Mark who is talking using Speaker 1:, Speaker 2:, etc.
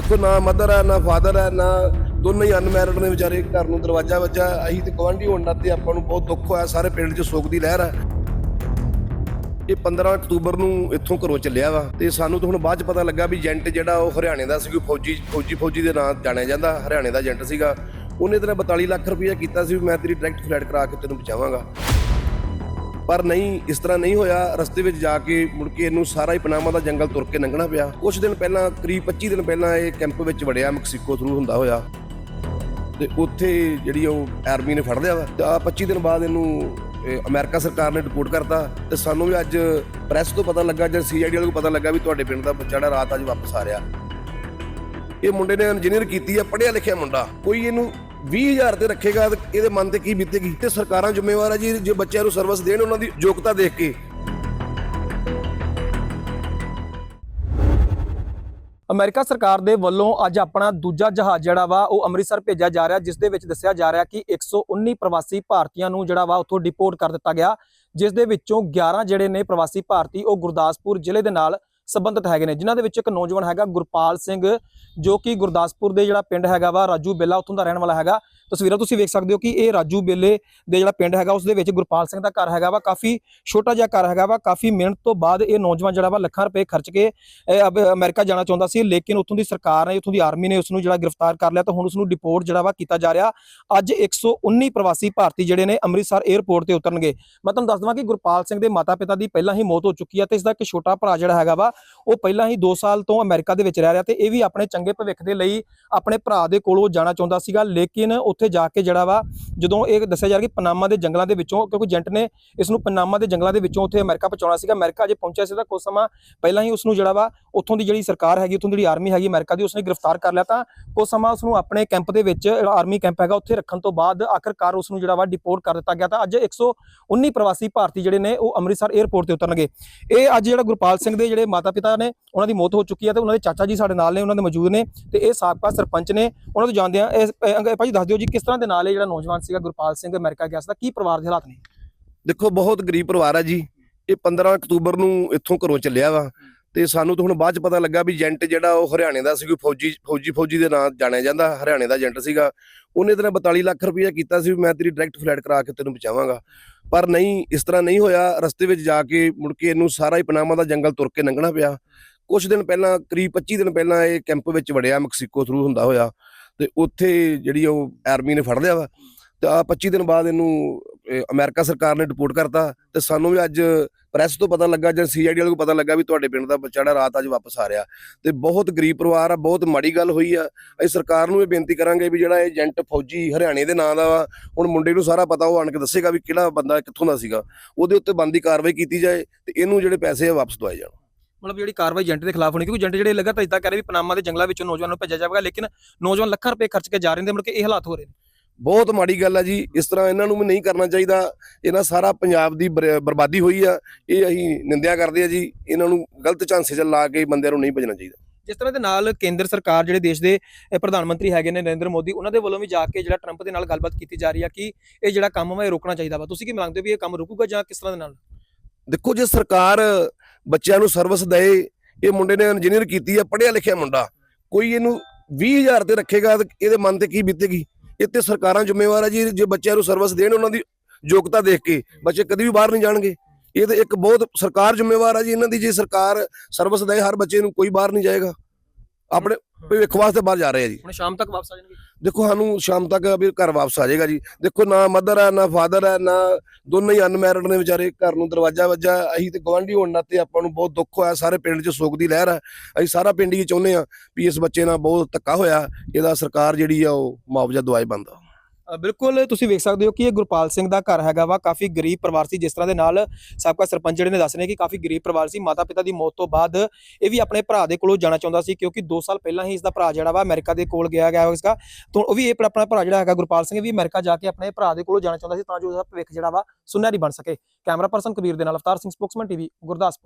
Speaker 1: ਦੇਖੋ ਨਾ ਮਦਰ ਹੈ, ਨਾ ਫਾਦਰ ਹੈ, ਨਾ ਦੋਨੋਂ ਹੀ ਅਨਮੈਰਿਡ ਨੇ ਵਿਚਾਰੇ, ਘਰ ਨੂੰ ਦਰਵਾਜ਼ਾ ਵੱਜਾ, ਅਸੀਂ ਤੇ ਗਵਾਂਢੀ ਹੋਣ ਨਾਤੇ ਆਪਾਂ ਨੂੰ ਬਹੁਤ ਦੁੱਖ ਹੋਇਆ, ਸਾਰੇ ਪਿੰਡ 'ਚ ਸੋਗ ਦੀ ਲਹਿਰ ਹੈ। ਇਹ 15 ਅਕਤੂਬਰ ਨੂੰ ਇੱਥੋਂ ਘਰੋਂ ਚੱਲਿਆ ਵਾ, ਤੇ ਸਾਨੂੰ ਤਾਂ ਹੁਣ ਬਾਅਦ ਚ ਪਤਾ ਲੱਗਾ ਵੀ ਏਜੰਟ ਜਿਹੜਾ ਉਹ ਹਰਿਆਣੇ ਦਾ ਸੀ ਕੋਈ ਫੌਜੀ ਫੌਜੀ ਫੌਜੀ ਦੇ ਨਾਂ ਜਾਣਿਆ ਜਾਂਦਾ, ਹਰਿਆਣੇ ਦਾ ਏਜੰਟ ਸੀਗਾ। ਉਹਨੇ ਤੇਰਾ 42 ਲੱਖ ਰੁਪਇਆ ਕੀਤਾ ਸੀ ਵੀ ਮੈਂ ਤੇਰੀ ਡਾਇਰੈਕਟ ਫਲੈਟ ਕਰਾ ਕੇ ਤੈਨੂੰ ਪਹੁੰਚਾਵਾਂਗਾ। ਪਰ ਨਹੀਂ, ਇਸ ਤਰ੍ਹਾਂ ਨਹੀਂ ਹੋਇਆ। ਰਸਤੇ ਵਿੱਚ ਜਾ ਕੇ ਮੁੜ ਕੇ ਇਹਨੂੰ ਸਾਰਾ ਹੀ ਪਨਾਮਾ ਦਾ ਜੰਗਲ ਤੁਰ ਕੇ ਲੰਘਣਾ ਪਿਆ। ਕੁਝ ਦਿਨ ਪਹਿਲਾਂ, ਕਰੀਬ 25 ਦਿਨ ਪਹਿਲਾਂ ਇਹ ਕੈਂਪ ਵਿੱਚ ਵੜਿਆ, ਮੈਕਸੀਕੋ ਥਰੂ ਹੁੰਦਾ ਹੋਇਆ। ਤੇ ਉੱਥੇ ਜਿਹੜੀ ਉਹ ਆਰਮੀ ਨੇ ਫੜ ਲਿਆ ਵਾ। ਤੇ ਆ 25 ਦਿਨ ਬਾਅਦ ਇਹਨੂੰ, ਇਹ ਅਮਰੀਕਾ ਸਰਕਾਰ ਨੇ ਰਿਪੋਰਟ ਕਰਤਾ। ਤੇ ਸਾਨੂੰ ਵੀ ਅੱਜ ਪ੍ਰੈਸ ਤੋਂ ਪਤਾ ਲੱਗਾ, ਜਾਂ ਸੀਆਈਡੀ ਵਾਲੇ ਨੂੰ ਪਤਾ ਲੱਗਾ ਵੀ ਤੁਹਾਡੇ ਪਿੰਡ ਦਾ ਬੱਚਾ ਜਿਹੜਾ ਰਾਤ ਅੱਜ ਵਾਪਸ ਆ ਰਿਹਾ। ਇਹ ਮੁੰਡੇ ਨੇ ਇੰਜੀਨੀਅਰ ਕੀਤੀ ਆ, ਪੜ੍ਹਿਆ ਲਿਖਿਆ ਮੁੰਡਾ। ਕੋਈ ਇਹਨੂੰ 20000 ਤੇ ਰੱਖੇਗਾ ਤੇ ਇਹਦੇ ਮਨ ਤੇ ਕੀ ਬੀਤੇਗੀ? ਤੇ ਸਰਕਾਰਾਂ ਜ਼ਿੰਮੇਵਾਰ ਆ ਜੀ, ਜੇ ਬੱਚਿਆਂ ਨੂੰ ਸਰਵਿਸ ਦੇਣ ਉਹਨਾਂ ਦੀ ਯੋਗਤਾ ਦੇਖ ਕੇ।
Speaker 2: ਅਮਰੀਕਾ ਸਰਕਾਰ ਦੇ ਵੱਲੋਂ ਅੱਜ ਆਪਣਾ ਦੂਜਾ ਜਹਾਜ਼ ਜਿਹੜਾ ਵਾ, ਉਹ ਅੰਮ੍ਰਿਤਸਰ ਭੇਜਿਆ ਜਾ ਰਿਹਾ, ਜਿਸ ਦੇ ਵਿੱਚ ਦੱਸਿਆ ਜਾ ਰਿਹਾ ਕਿ 119 ਪ੍ਰਵਾਸੀ ਭਾਰਤੀਆਂ ਨੂੰ ਜਿਹੜਾ ਵਾ, ਉੱਥੋਂ ਡਿਪੋਰਟ ਕਰ ਦਿੱਤਾ ਗਿਆ, ਜਿਸ ਦੇ ਵਿੱਚੋਂ 11 ਜਿਹੜੇ ਨੇ ਪ੍ਰਵਾਸੀ ਭਾਰਤੀ, ਉਹ ਗੁਰਦਾਸਪੁਰ ਜ਼ਿਲ੍ਹੇ ਦੇ ਨਾਲ ਸੰਬੰਧਿਤ ਹੈਗੇ ਨੇ, ਜਿਨ੍ਹਾਂ ਦੇ ਵਿੱਚ ਇੱਕ ਨੌਜਵਾਨ ਹੈਗਾ ਗੁਰਪਾਲ ਸਿੰਘ, ਜੋ ਕਿ ਗੁਰਦਾਸਪੁਰ ਦੇ ਜਿਹੜਾ ਪਿੰਡ ਹੈਗਾ ਵਾ, ਰਾਜੂ ਬੇਲਾ, ਉੱਥੋਂ ਦਾ ਰਹਿਣ ਵਾਲਾ ਹੈਗਾ। ਤਸਵੀਰਾਂ ਤੁਸੀਂ ਵੇਖ ਸਕਦੇ ਹੋ ਕਿ ਇਹ ਰਾਜੂ ਬੇਲੇ ਦੇ ਜਿਹੜਾ ਪਿੰਡ ਹੈਗਾ, ਉਸ ਦੇ ਵਿੱਚ ਗੁਰਪਾਲ ਸਿੰਘ ਦਾ ਘਰ ਹੈਗਾ ਵਾ, ਕਾਫੀ ਛੋਟਾ ਜਿਹਾ ਘਰ ਹੈਗਾ ਵਾ, ਕਾਫੀ ਮਿਹਨਤ ਤੋਂ ਬਾਅਦ ਇਹ ਨੌਜਵਾਨ ਜਿਹੜਾ ਵਾ ਲੱਖਾਂ ਰੁਪਏ ਖਰਚ ਕੇ, ਇਹ ਅਮਰੀਕਾ ਜਾਣਾ ਚਾਹੁੰਦਾ ਸੀ, ਲੇਕਿਨ ਉੱਥੋਂ ਦੀ ਸਰਕਾਰ ਨੇ, ਉੱਥੋਂ ਦੀ ਆਰਮੀ ਨੇ ਉਸ ਨੂੰ ਜਿਹੜਾ ਗ੍ਰਿਫਤਾਰ ਕਰ ਲਿਆ, ਤਾਂ ਹੁਣ ਉਸ ਨੂੰ ਡਿਪੋਰਟ ਜਿਹੜਾ ਵਾ ਕੀਤਾ ਜਾ ਰਿਹਾ। ਅੱਜ 119 ਪ੍ਰਵਾਸੀ ਭਾਰਤੀ ਜਿਹੜੇ ਨੇ ਅੰਮ੍ਰਿਤਸਰ 에ਅਰਪੋਰਟ ਤੇ ਉਤਰਨਗੇ। ਮੈਂ ਤੁਹਾਨੂੰ ਦੱਸ ਦਵਾਂ ਕਿ ਗੁਰਪਾਲ ਸਿੰਘ ਦੇ ਮਾਤਾ-ਪਿਤਾ ਦੀ ਪਹਿਲਾਂ ਹੀ ਮੌਤ ਹੋ ਚੁੱਕੀ ਹੈ ਤੇ ਇਸ ਦਾ ਇੱਕ ਛੋਟਾ ਭਰਾ ਜਿਹੜਾ ਹੈਗਾ ਵਾ, ਉਹ ਪਹਿਲਾਂ ਹੀ 2 ਸਾਲ ਤੋਂ ਅਮਰੀਕਾ ਦੇ ਵਿੱਚ ਰਹਿ ਰਿਹਾ, ਤੇ ਇਹ ਵੀ ਆਪਣੇ ਚੰਗੇ ਭਵਿੱਖ ਦੇ ਲਈ ਆਪਣੇ ਭਰਾ ਦੇ ਕੋਲੋਂ ਜਾਣਾ ਚਾਹੁੰਦਾ ਸੀਗਾ, ਲੇਕਿਨ ਉੱਥੇ ਜਾ ਕੇ ਜਿਹੜਾ ਵਾ, ਜਦੋਂ ਇਹ ਦੱਸਿਆ ਜਾ ਰਿਹਾ ਕਿ ਪਨਾਮਾ ਦੇ ਜੰਗਲਾਂ ਦੇ ਵਿੱਚੋਂ, ਕਿਉਂਕਿ ਏਜੰਟ ਨੇ ਇਸ ਨੂੰ ਪਨਾਮਾ ਦੇ ਜੰਗਲਾਂ ਦੇ ਵਿੱਚੋਂ ਉੱਥੇ ਅਮਰੀਕਾ ਪਹੁੰਚਾਉਣਾ ਸੀਗਾ। ਅਮਰੀਕਾ ਅਜੇ ਪਹੁੰਚਿਆ ਸੀ ਤਾਂ ਕੁਝ ਸਮਾਂ ਪਹਿਲਾਂ ਹੀ ਉਸ ਨੂੰ ਜਿਹੜਾ ਵਾ ਉੱਥੋਂ ਦੀ ਜਿਹੜੀ ਸਰਕਾਰ ਹੈਗੀ, ਉੱਥੋਂ ਦੀ ਜਿਹੜੀ ਆਰਮੀ ਹੈਗੀ ਅਮਰੀਕਾ ਦੀ, ਉਸਨੇ ਗ੍ਰਿਫਤਾਰ ਕਰ ਲਿਆ ਤਾਂ ਕੁਝ ਸਮਾਂ ਉਸ ਨੂੰ ਆਪਣੇ ਕੈਂਪ ਦੇ ਵਿੱਚ ਆਰਮੀ ਕੈਂਪ ਹੈਗਾ, ਉੱਥੇ ਰੱਖਣ ਤੋਂ ਬਾਅਦ ਆਖਰਕਾਰ ਉਸ ਨੂੰ ਜਿਹੜਾ ਵਾ ਡਿਪੋਰਟ ਕਰ ਦਿੱਤਾ ਗਿਆ ਤਾਂ ਅੱਜ 119 ਪ੍ਰਵਾਸੀ ਭਾਰਤੀ ਜਿਹੜੇ ਨੇ, ਉਹ ਅੰਮ੍ਰਿਤਸਰ 에ਅਰਪੋਰਟ ਤੇ ਉਤਰਨਗੇ। ਇਹ ਅੱਜ ਜਿਹੜਾ ਗੁਰਪਾਲ ਸਿੰਘ ਦੇ ਜਿਹੜੇ ਮਾਤਾ-ਪਿਤਾ ਨੇ, ਉਹਨਾਂ ਦੀ ਮੌਤ ਹੋ ਚੁੱਕੀ ਹੈ ਤੇ ਉਹਨਾਂ ਦੇ ਚਾਚਾ ਜੀ ਸਾਡੇ ਨਾਲ ਨੇ, ਉਹਨਾਂ ਦੇ ਮੌਜੂਦ ਨੇ ਤੇ ਇਹ ਸਾਬਕਾ ਸਰਪੰਚ ਨੇ, ਉਹਨਾਂ ਤੋਂ ਜਾਣਦੇ ਆ ਭਾਜੀ ਦੱਸ ਦਿਓ ਜੀ ਕਿਸ ਤਰ੍ਹਾਂ ਦੇ ਨਾਲ ਇਹ ਜਿਹੜਾ ਨੌਜਵਾਨ ਸੀਗਾ ਗੁਰਪਾਲ ਸਿੰਘ ਅਮਰੀਕਾ ਗਿਆ ਸੀ, ਤਾਂ ਕੀ ਪਰਿਵਾਰ ਦੇ ਹਾਲਾਤ ਨੇ?
Speaker 1: ਦੇਖੋ, ਬਹੁਤ ਗਰੀਬ ਪਰਿਵਾਰ ਆ ਜੀ। ਇਹ 15 ਅਕਤੂਬਰ ਨੂੰ ਇੱਥੋਂ ਘਰੋਂ ਚੱਲਿਆ ਵਾ। ਤੇ ਸਾਨੂੰ ਤਾਂ ਹੁਣ ਬਾਅਦ ਚ ਪਤਾ ਲੱਗਾ ਵੀ ਏਜੰਟ ਜਿਹੜਾ ਉਹ ਹਰਿਆਣੇ ਦਾ ਸੀ, ਕੋਈ ਫੌਜੀ ਫੌਜੀ ਫੌਜੀ ਦੇ ਨਾਂ ਜਾਣਿਆ ਜਾਂਦਾ, ਹਰਿਆਣੇ ਦਾ ਏਜੰਟ ਸੀਗਾ। ਉਹਨੇ ਤੇਰਾ 42 ਲੱਖ ਰੁਪਇਆ ਕੀਤਾ ਸੀ ਵੀ ਮੈਂ ਤੇਰੀ ਡਾਇਰੈਕਟ ਫਲਾਈਟ ਕਰਾ ਕੇ ਤੈਨੂੰ ਬਚਾਵਾਂਗਾ। ਪਰ ਨਹੀਂ, ਇਸ ਤਰ੍ਹਾਂ ਨਹੀਂ ਹੋਇਆ। ਰਸਤੇ ਵਿੱਚ ਜਾ ਕੇ ਮੁੜ ਕੇ ਇਹਨੂੰ ਸਾਰਾ ਹੀ ਪਨਾਮਾ ਦਾ ਜੰਗਲ ਤੁਰ ਕੇ ਲੰਘਣਾ ਪਿਆ। ਕੁਝ ਦਿਨ ਪਹਿਲਾਂ, ਕਰੀਬ 25 ਦਿਨ ਪਹਿਲਾਂ ਇਹ ਕੈਂਪ ਵਿੱਚ ਵੜਿਆ, ਮੈਕਸੀਕੋ ਥਰੂ ਹੁੰਦਾ ਹੋਇਆ। ਤੇ ਉੱਥੇ ਜਿਹੜੀ ਉਹ ਆਰਮੀ ਨੇ ਫੜ ਲਿਆ ਵਾ। ਤੇ ਆ 25 ਦਿਨ ਬਾਅਦ ਇਹਨੂੰ ਅਮਰੀਕਾ ਸਰਕਾਰ ਨੇ ਰਿਪੋਰਟ ਕਰਤਾ ਤੇ ਸਾਨੂੰ ਵੀ ਅੱਜ ਪ੍ਰੈਸ ਤੋਂ ਪਤਾ ਲੱਗਾ ਜਾਂ ਸੀਆਈਡੀ ਵਾਲੇ ਨੂੰ ਪਤਾ ਲੱਗਾ ਵੀ ਤੁਹਾਡੇ ਪਿੰਡ ਦਾ ਬੱਚਾ ਜਿਹੜਾ ਰਾਤ ਅੱਜ ਵਾਪਸ ਆ ਰਿਹਾ। ਤੇ ਬਹੁਤ ਗਰੀਬ ਪਰਿਵਾਰ ਆ, ਬਹੁਤ ਮਾੜੀ ਗੱਲ ਹੋਈ ਆ। ਅਸੀਂ ਸਰਕਾਰ ਨੂੰ ਇਹ ਬੇਨਤੀ ਕਰਾਂਗੇ ਵੀ ਜਿਹੜਾ ਏਜੰਟ ਫੌਜੀ ਹਰਿਆਣੇ ਦੇ ਨਾਂ ਦਾ ਵਾ, ਹੁਣ ਮੁੰਡੇ ਨੂੰ ਸਾਰਾ ਪਤਾ, ਉਹ ਆਣ ਕੇ ਦੱਸੇਗਾ ਵੀ ਕਿਹੜਾ ਬੰਦਾ ਕਿੱਥੋਂ ਦਾ ਸੀਗਾ। ਉਹਦੇ ਉੱਤੇ ਬੰਦੀ ਕਾਰਵਾਈ ਕੀਤੀ ਜਾਏ ਤੇ ਇਹਨੂੰ ਜਿਹੜੇ ਪੈਸੇ ਆ ਵਾਪਸ ਦਵਾਏ ਜਾਣ।
Speaker 2: ਮਤਲਬ ਜਿਹੜੀ ਕਾਰਵਾਈ ਏਜੰਟ ਦੇ ਖਿਲਾਫ ਹੋਣੀ, ਕਿਉਂਕਿ ਏਜੰਟ ਜਿਹੜੇ ਲਗਾਤਾਰ ਇਦਾਂ ਕਹਿ ਰਹੇ ਵੀ ਪਨਾਮਾ ਦੇ ਜੰਗਲਾਂ ਵਿੱਚੋਂ ਨੌਜਵਾਨ ਨੂੰ ਭੇਜਿਆ ਜਾਵੇਗਾ, ਲੇਕਿਨ ਨੌਜਵਾਨ ਲੱਖਾਂ ਰੁਪਏ ਖਰਚ ਕੇ ਜਾ ਰਹੇ ਨੇ ਮੁੜ ਕੇ ਇਹ ਹਾਲਾਤ ਹੋ ਰਹੇ ਨੇ।
Speaker 1: ਬਹੁਤ ਮਾੜੀ ਗੱਲ ਆ ਜੀ। ਇਸ ਤਰ੍ਹਾਂ ਇਹਨਾਂ ਨੂੰ ਵੀ ਨਹੀਂ ਕਰਨਾ ਚਾਹੀਦਾ। ਇਹਨਾਂ ਸਾਰਾ ਪੰਜਾਬ ਦੀ ਬਰ- ਬਰਬਾਦੀ ਹੋਈ ਆ। ਇਹ ਅਸੀਂ ਨਿੰਦਿਆ ਕਰਦੇ ਆ ਜੀ। ਇਹਨਾਂ ਨੂੰ ਗਲਤ ਝਾਂਸੇ 'ਚ ਲਾ ਕੇ ਬੰਦਿਆਂ ਨੂੰ ਨਹੀਂ ਭਜਣਾ ਚਾਹੀਦਾ।
Speaker 2: ਜਿਸ ਤਰ੍ਹਾਂ ਦੇ ਨਾਲ ਕੇਂਦਰ ਸਰਕਾਰ ਜਿਹੜੇ ਦੇਸ਼ ਦੇ ਪ੍ਰਧਾਨ ਮੰਤਰੀ ਹੈਗੇ ਨੇ ਨਰਿੰਦਰ ਮੋਦੀ ਉਹਨਾਂ ਦੇ ਵੱਲੋਂ ਵੀ ਜਾ ਕੇ ਜਿਹੜਾ ਟਰੰਪ ਦੇ ਨਾਲ ਗੱਲਬਾਤ ਕੀਤੀ ਜਾ ਰਹੀ ਆ ਕਿ ਇਹ ਜਿਹੜਾ ਕੰਮ ਵਾ ਇਹ ਰੋਕਣਾ ਚਾਹੀਦਾ ਵਾ। ਤੁਸੀਂ ਕੀ ਮੰਗਦੇ ਹੋ ਵੀ ਇਹ ਕੰਮ ਰੁਕੂਗਾ ਜਾਂ ਕਿਸ ਤਰ੍ਹਾਂ ਦੇ ਨਾਲ?
Speaker 1: ਦੇਖੋ ਜੇ ਸਰਕਾਰ ਬੱਚਿਆਂ ਨੂੰ ਸਰਵਿਸ ਦੇਏ ਇਹ ਮੁੰਡੇ ਨੇ ਇੰਜੀਨੀਅਰ ਕੀਤੀ ਆ ਪੜ੍ਹਿਆ ਲਿਖਿਆ ਮੁੰਡਾ ਕੋਈ ਇਹਨੂੰ 20000 ਤੇ ਰੱਖੇਗਾ ਤੇ ਇਹਦੇ ਮਨ ਤੇ ਕੀ ਬੀਤੇਗੀ? ਇਹ ਤੇ ਸਰਕਾਰਾਂ ਜ਼ਿੰਮੇਵਾਰ ਆ ਜੀ, ਜੇ ਬੱਚਿਆਂ ਨੂੰ ਸਰਵਿਸ ਦੇਣ ਉਹਨਾਂ ਦੀ ਯੋਗਤਾ ਦੇਖ ਕੇ, ਬੱਚੇ ਕਦੀ ਵੀ ਬਾਹਰ ਨਹੀਂ ਜਾਣਗੇ। ਇਹ ਤਾਂ ਇੱਕ ਬਹੁਤ ਸਰਕਾਰ ਜ਼ਿੰਮੇਵਾਰ ਆ ਜੀ, ਇਹਨਾਂ ਦੀ ਜੇ ਸਰਕਾਰ ਸਰਵਿਸ ਦੇ ਹਰ ਬੱਚੇ ਨੂੰ ਕੋਈ ਬਾਹਰ ਨਹੀਂ ਜਾਏਗਾ। ਆਪਣੇ ਭਵਿੱਖ ਵਾਸਤੇ ਬਾਹਰ ਜਾ ਰਹੇ ਆ ਜੀ।
Speaker 2: ਹੁਣ ਸ਼ਾਮ ਤੱਕ ਵਾਪਸ ਆ ਜਾਣਗੇ?
Speaker 1: ਦੇਖੋ ਸਾਨੂੰ ਸ਼ਾਮ ਤੱਕ ਵੀ ਘਰ ਵਾਪਸ ਆ ਜਾਏਗਾ ਜੀ। ਦੇਖੋ ਨਾ ਮਦਰ ਹੈ ਨਾ ਫਾਦਰ ਹੈ ਨਾ ਦੋਨੇ ਹੀ ਅਨਮੈਰਿਡ ਨੇ ਵਿਚਾਰੇ ਘਰ ਨੂੰ ਦਰਵਾਜ਼ਾ ਵੱਜਾ। ਅਸੀਂ ਤੇ ਗਵਾਂਢੀ ਹੋਣ ਨਾਤੇ ਆਪਾਂ ਨੂੰ ਬਹੁਤ ਦੁੱਖ ਹੋਇਆ ਸਾਰੇ ਪਿੰਡ 'ਚ ਸੋਗ ਦੀ ਲਹਿਰ ਹੈ ਅਸੀਂ ਸਾਰਾ ਪਿੰਡ ਹੀ ਚਾਹੁੰਦੇ ਆ ਵੀ ਇਸ ਬੱਚੇ ਨਾਲ ਬਹੁਤ ਧੱਕਾ ਹੋਇਆ ਇਹਦਾ ਸਰਕਾਰ ਜਿਹੜੀ ਆ ਉਹ ਮੁਆਵਜ਼ਾ ਦਵਾਏ ਬੰਦਾ
Speaker 2: ਬਿਲਕੁਲ ਤੁਸੀਂ ਵੇਖ ਸਕਦੇ ਹੋ ਕਿ ਇਹ ਗੁਰਪਾਲ ਸਿੰਘ ਦਾ ਘਰ ਹੈਗਾ ਵਾ, ਕਾਫੀ ਗਰੀਬ ਪਰਿਵਾਰ ਸੀ, ਜਿਸ ਤਰ੍ਹਾਂ ਦੇ ਨਾਲ ਸਾਬਕਾ ਸਰਪੰਚ ਜਿਹੜੇ ਨੇ ਦੱਸ ਰਹੇ ਕਿ ਕਾਫੀ ਗਰੀਬ ਪਰਿਵਾਰ ਸੀ ਮਾਤਾ ਪਿਤਾ ਦੀ ਮੌਤ ਤੋਂ ਬਾਅਦ ਇਹ ਵੀ ਆਪਣੇ ਭਰਾ ਦੇ ਕੋਲੋਂ ਜਾਣਾ ਚਾਹੁੰਦਾ ਸੀ, ਕਿਉਂਕਿ 2 ਸਾਲ ਪਹਿਲਾਂ ਹੀ ਇਸ ਦਾ ਭਰਾ ਜਿਹੜਾ ਵਾ ਅਮਰੀਕਾ ਦੇ ਕੋਲ ਗਿਆ ਗਿਆ ਇਸਦਾ। ਤੋਂ ਉਹ ਵੀ ਇਹ ਆਪਣਾ ਭਰਾ ਜਿਹੜਾ ਹੈਗਾ ਗੁਰਪਾਲ ਸਿੰਘ ਵੀ ਅਮਰੀਕਾ ਜਾ ਕੇ ਆਪਣੇ ਭਰਾ ਦੇ ਕੋਲੋਂ ਜਾਣਾ ਚਾਹੁੰਦਾ ਸੀ, ਤਾਂ ਜੋ ਉਹਦਾ ਭਵਿੱਖ ਜਿਹੜਾ ਵਾ ਸੁਨਹਿਰੀ ਬਣ ਸਕੇ। ਕੈਮਰਾ ਪਰਸਨ ਕਬੀਰ ਦੇ ਨਾਲ ਅਵਤਾਰ ਸਿੰਘ, ਸਪੋਕਸਮੈਨ ਟੀਵੀ, ਗੁਰਦਾਸਪੁਰ।